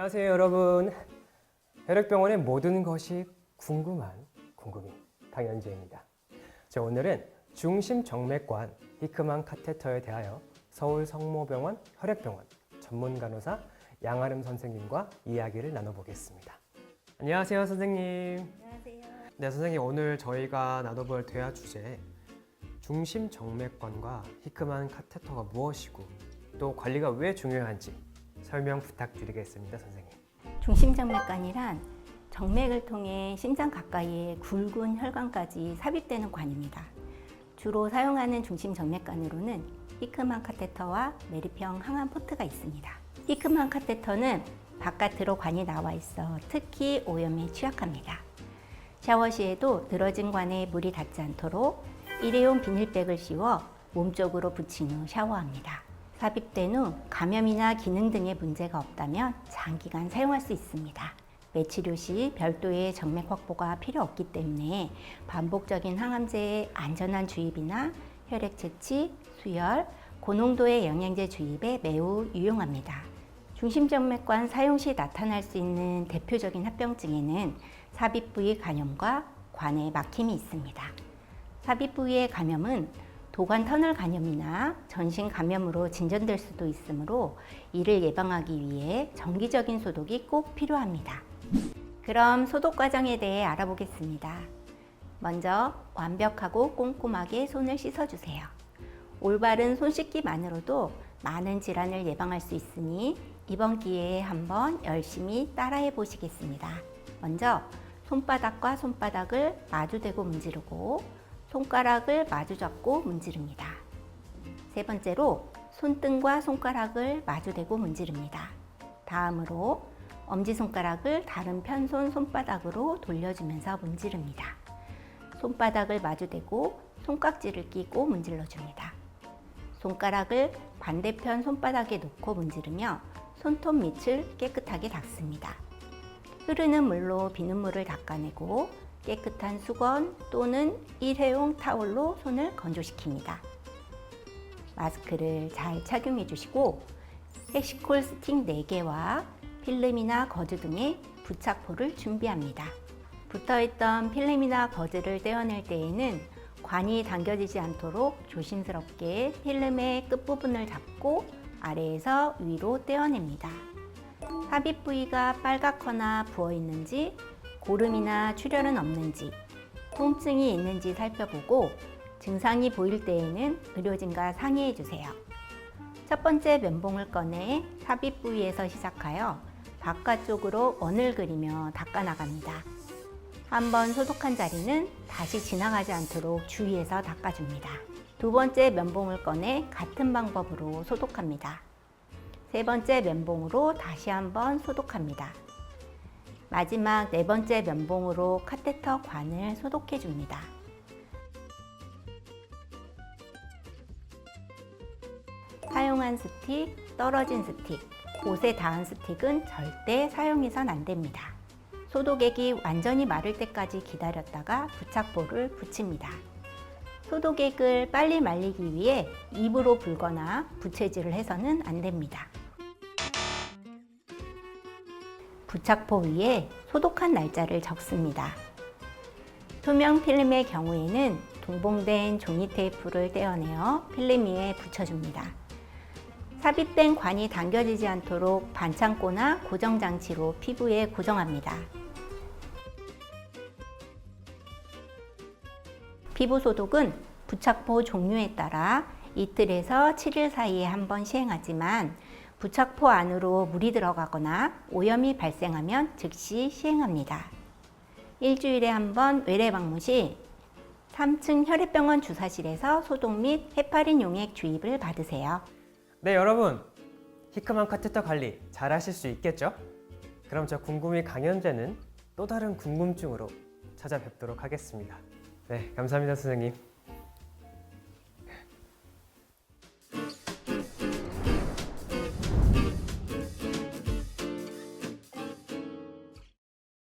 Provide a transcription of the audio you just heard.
안녕하세요 여러분. 혈액병원의 모든 것이 궁금한 궁금이 강현재입니다. 자, 오늘은 중심정맥관 히크만 카테터에 대하여 서울 성모병원 혈액병원 전문 간호사 양아름 선생님과 이야기를 나눠보겠습니다. 안녕하세요 선생님. 안녕하세요. 네 선생님 오늘 저희가 나눠볼 대화 주제 중심정맥관과 히크만 카테터가 무엇이고 또 관리가 왜 중요한지 설명 부탁드리겠습니다 선생님 중심정맥관이란 정맥을 통해 심장 가까이에 굵은 혈관까지 삽입되는 관입니다. 주로 사용하는 중심정맥관으로는 히크만 카테터와 메리평 항암 포트가 있습니다. 히크만 카테터는 바깥으로 관이 나와 있어 특히 오염에 취약합니다. 샤워 시에도 늘어진 관에 물이 닿지 않도록 일회용 비닐백을 씌워 몸쪽으로 붙인 후 샤워합니다. 삽입된 후 감염이나 기능 등의 문제가 없다면 장기간 사용할 수 있습니다. 매치료 시 별도의 정맥 확보가 필요 없기 때문에 반복적인 항암제의 안전한 주입이나 혈액 채취, 수혈, 고농도의 영양제 주입에 매우 유용합니다. 중심정맥관 사용 시 나타날 수 있는 대표적인 합병증에는 삽입 부위 감염과 관에 막힘이 있습니다. 삽입 부위의 감염은 도관 터널 감염이나 전신 감염으로 진전될 수도 있으므로 이를 예방하기 위해 정기적인 소독이 꼭 필요합니다. 그럼 소독 과정에 대해 알아보겠습니다. 먼저 완벽하고 꼼꼼하게 손을 씻어주세요. 올바른 손 씻기만으로도 많은 질환을 예방할 수 있으니 이번 기회에 한번 열심히 따라해 보시겠습니다. 먼저 손바닥과 손바닥을 마주대고 문지르고 손가락을 마주 잡고 문지릅니다. 세 번째로 손등과 손가락을 마주대고 문지릅니다. 다음으로 엄지손가락을 다른 편손 손바닥으로 돌려주면서 문지릅니다. 손바닥을 마주대고 손깍지를 끼고 문질러줍니다. 손가락을 반대편 손바닥에 놓고 문지르며 손톱 밑을 깨끗하게 닦습니다. 흐르는 물로 비눗물을 닦아내고 깨끗한 수건 또는 일회용 타올로 손을 건조시킵니다. 마스크를 잘 착용해 주시고 섹시콜 스틱 4개와 필름이나 거즈 등의 부착포를 준비합니다. 붙어있던 필름이나 거즈를 떼어낼 때에는 관이 당겨지지 않도록 조심스럽게 필름의 끝부분을 잡고 아래에서 위로 떼어냅니다. 삽입 부위가 빨갛거나 부어 있는지 고름이나 출혈은 없는지 통증이 있는지 살펴보고 증상이 보일 때에는 의료진과 상의해 주세요. 첫 번째 면봉을 꺼내 삽입 부위에서 시작하여 바깥쪽으로 원을 그리며 닦아 나갑니다. 한번 소독한 자리는 다시 지나가지 않도록 주의해서 닦아줍니다. 두 번째 면봉을 꺼내 같은 방법으로 소독합니다. 세 번째 면봉으로 다시 한번 소독합니다. 마지막 네 번째 면봉으로 카테터 관을 소독해 줍니다. 사용한 스틱, 떨어진 스틱, 옷에 닿은 스틱은 절대 사용해선 안 됩니다. 소독액이 완전히 마를 때까지 기다렸다가 부착포를 붙입니다. 소독액을 빨리 말리기 위해 입으로 불거나 부채질을 해서는 안 됩니다. 부착포 위에 소독한 날짜를 적습니다. 투명 필름의 경우에는 동봉된 종이 테이프를 떼어내어 필름 위에 붙여줍니다. 삽입된 관이 당겨지지 않도록 반창고나 고정장치로 피부에 고정합니다. 피부 소독은 부착포 종류에 따라 이틀에서 7일 사이에 한 번 시행하지만 부착포 안으로 물이 들어가거나 오염이 발생하면 즉시 시행합니다. 일주일에 한 번 외래 방문 시 3층 혈액병원 주사실에서 소독 및 헤파린 용액 주입을 받으세요. 네 여러분 히크만 카테터 관리 잘 하실 수 있겠죠? 그럼 저 궁금이 강현재는 또 다른 궁금증으로 찾아뵙도록 하겠습니다 네 감사합니다 선생님